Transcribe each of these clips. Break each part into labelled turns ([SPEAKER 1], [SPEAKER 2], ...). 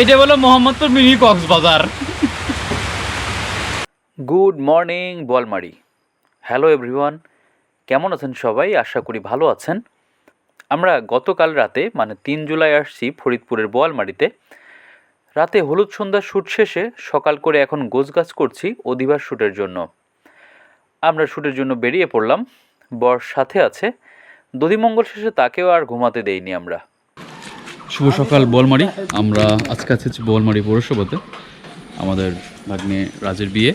[SPEAKER 1] এইটা বলো Mohammadpur mini Cox's Bazar.
[SPEAKER 2] Good morning, Bolmari. Hello everyone, কেমন আছেন সবাই? আশা করি ভালো আছেন। আমরা গতকাল রাতে মানে তিন জুলাই আসছি ফরিদপুরের বোয়ালমারিতে রাতে হলুদ সন্ধ্যার শ্যুট শেষে সকাল করে এখন গোছগাছ করছি অধিবাস শ্যুটের জন্য। আমরা শ্যুটের জন্য বেরিয়ে পড়লাম। বর সাথে আছে। দধিমঙ্গল শেষে তাকেও আর ঘুমাতে দেইনি আমরা।
[SPEAKER 1] শুভ সকাল বলমারি আমরা আজকে আছি বলমারি পৌরসভাতে, আমাদের ভাগ্নে রাজের বিয়ে।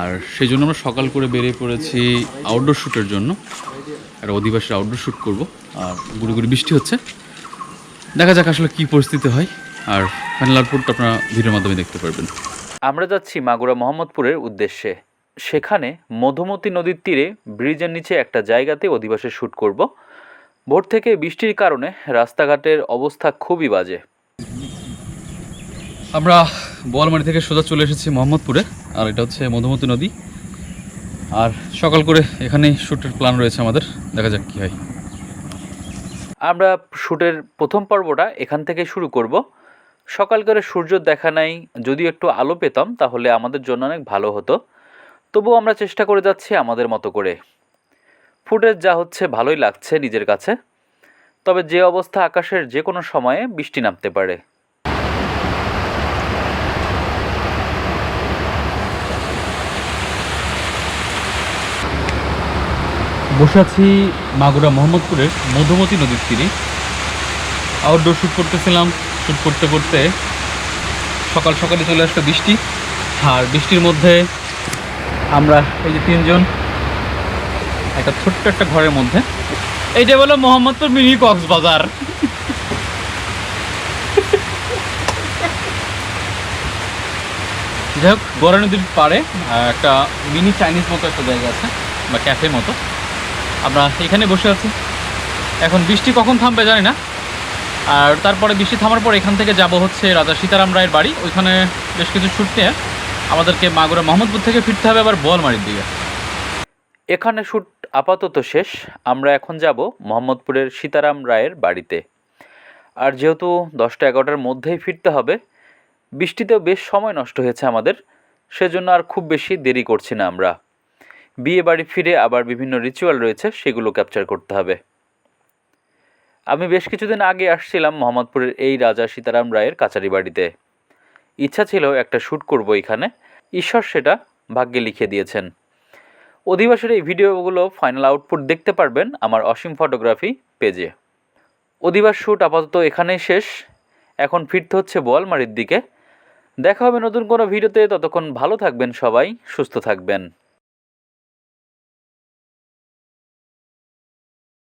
[SPEAKER 1] আর সেই জন্য আমরা সকাল করে বেরিয়ে পড়েছি আউটডোর শ্যুটের জন্য। একটা অধিবাসের আউটডোর শ্যুট করব। আর গুড়ি গুড়ি বৃষ্টি হচ্ছে। দেখা যাক আসলে কী পরিস্থিতি হয়। আর ফাইনাল আউটপুটটা আপনারা ভিডিওর মাধ্যমে দেখতে পারবেন।
[SPEAKER 2] আমরা যাচ্ছি মাগুরা মোহাম্মদপুরের উদ্দেশ্যে। সেখানে মধুমতি নদীর তীরে ব্রিজের নিচে একটা জায়গাতে অধিবাসে শ্যুট করব। ভোর থেকে বৃষ্টির কারণে রাস্তাঘাটের অবস্থা খুবই বাজে।
[SPEAKER 1] আমরা বোয়ালমারি থেকে সোজা চলে এসেছি মোহাম্মদপুরে আর এটা হচ্ছে মধুমতি নদী। আর সকাল করে এখানেই শ্যুটের প্ল্যান রয়েছে আমাদের দেখা যাক কী হয়।
[SPEAKER 2] আমরা শ্যুটের প্রথম পর্বটা এখান থেকে শুরু করব। সকাল করে সূর্য দেখা নাই যদি একটু আলো পেতাম তাহলে আমাদের জন্য অনেক ভালো হতো। তবুও আমরা চেষ্টা করে যাচ্ছি আমাদের মতো করে। ফুটেজ যা হচ্ছে ভালোই লাগছে নিজের কাছে। তবে যে অবস্থা আকাশের যে কোনো সময়ে বৃষ্টি নামতে পারে।
[SPEAKER 1] বসে আছি মাগুরা মোহাম্মদপুরের মধুমতি নদীর তীরে। আউটডোর শ্যুট করতেছিলাম শ্যুট করতে করতে সকাল সকালে চলে আসলো বৃষ্টি। আর বৃষ্টির মধ্যে আমরা এই যে তিনজন একটা ছোট্ট একটা ঘরের মধ্যে। এইটা বলো মোহাম্মদপুর মিনি কক্সবাজার। যাই হোক গড়া নদীর পাড়ে একটা মিনি চাইনিজ মতো একটা জায়গা আছে, বা ক্যাফে মতো। আমরা এখানে বসে আছি। এখন বৃষ্টি কখন থামবে জানি না। আর তারপরে বৃষ্টি থামার পর এখান থেকে যাব হচ্ছে রাজা সীতারাম রায়ের বাড়ি। ওইখানে বেশ কিছু ছুট নিয়ে আমাদেরকে মাগুরা মোহাম্মদপুর থেকে ফিরতে হবে আবার বোয়ালমারির দিকে।
[SPEAKER 2] এখানে শ্যুট আপাতত শেষ। আমরা এখন যাব মোহাম্মদপুরের সীতারাম রায়ের বাড়িতে। আর যেহেতু দশটা এগারোটার মধ্যেই ফিরতে হবে, বৃষ্টিতেও বেশ সময় নষ্ট হয়েছে আমাদের, সেজন্য আর খুব বেশি দেরি করছি না আমরা। বিয়ে বাড়ি ফিরে আবার বিভিন্ন রিচুয়াল রয়েছে, সেগুলো ক্যাপচার করতে হবে। আমি বেশ কিছুদিন আগে আসছিলাম মোহাম্মদপুরের এই রাজা সীতারাম রায়ের কাচারি বাড়িতে। ইচ্ছা ছিল একটা শ্যুট করব এখানে। ঈশ্বর সেটা ভাগ্যে লিখে দিয়েছেন। অধিবাসের এই ভিডিওগুলো ফাইনাল আউটপুট দেখতে পারবেন আমার অসীম ফটোগ্রাফি পেজে অধিবাস শ্যুট আপাতত এখানেই শেষ। এখন ফিরতে হচ্ছে বোয়ালমারির দিকে। দেখা হবে নতুন কোনো ভিডিওতে। ততক্ষণ ভালো থাকবেন সবাই, সুস্থ থাকবেন।